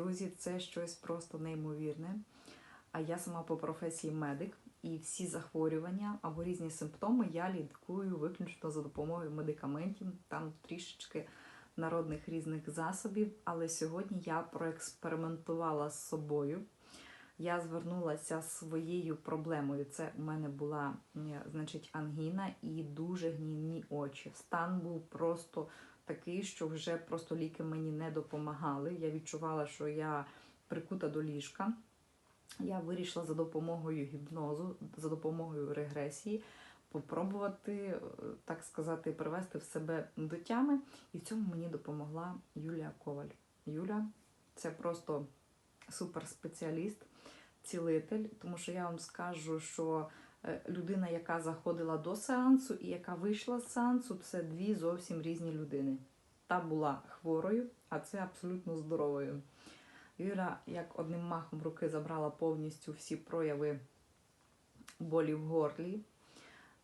Друзі, це щось просто неймовірне. А я сама по професії медик, і всі захворювання або різні симптоми я лікую виключно за допомогою медикаментів, там трішечки народних різних засобів. Але сьогодні я проекспериментувала з собою. Я звернулася своєю проблемою. Це у мене була значить, ангіна і дуже гнівні очі. Стан був просто такий, що вже просто ліки мені не допомагали. Я відчувала, що я прикута до ліжка. Я вирішила за допомогою гіпнозу, за допомогою регресії попробувати, е, так сказати, привести в себе до тями. І в цьому мені допомогла Юлія Коваль. Юля це просто суперспеціаліст, цілитель, тому що я вам скажу, що е, людина, яка заходила до сеансу і яка вийшла з сеансу, це дві зовсім різні людини. Та була хворою, а це абсолютно здоровою. Юля як одним махом руки забрала повністю всі прояви болі в горлі,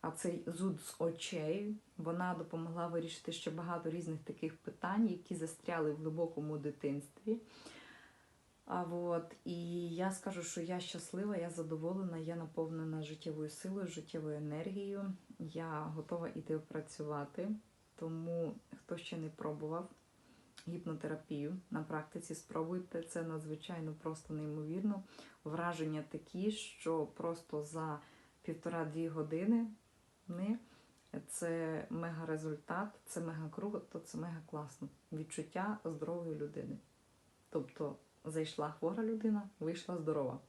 а цей зуд з очей. Вона допомогла вирішити ще багато різних таких питань, які застряли в глибокому дитинстві. А от, і я скажу, що я щаслива, я задоволена, я наповнена життєвою силою, життєвою енергією. Я готова іти працювати. Тому хто ще не пробував гіпнотерапію на практиці, спробуйте. Це надзвичайно просто неймовірно. Враження такі, що просто за півтора-дві години не, це мега результат, це мега круто, це мега класно. Відчуття здорової людини. Тобто зайшла хвора людина, вийшла здорова.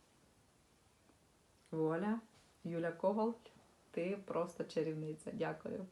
Воля, Юля Коваль, ти просто чарівниця. Дякую.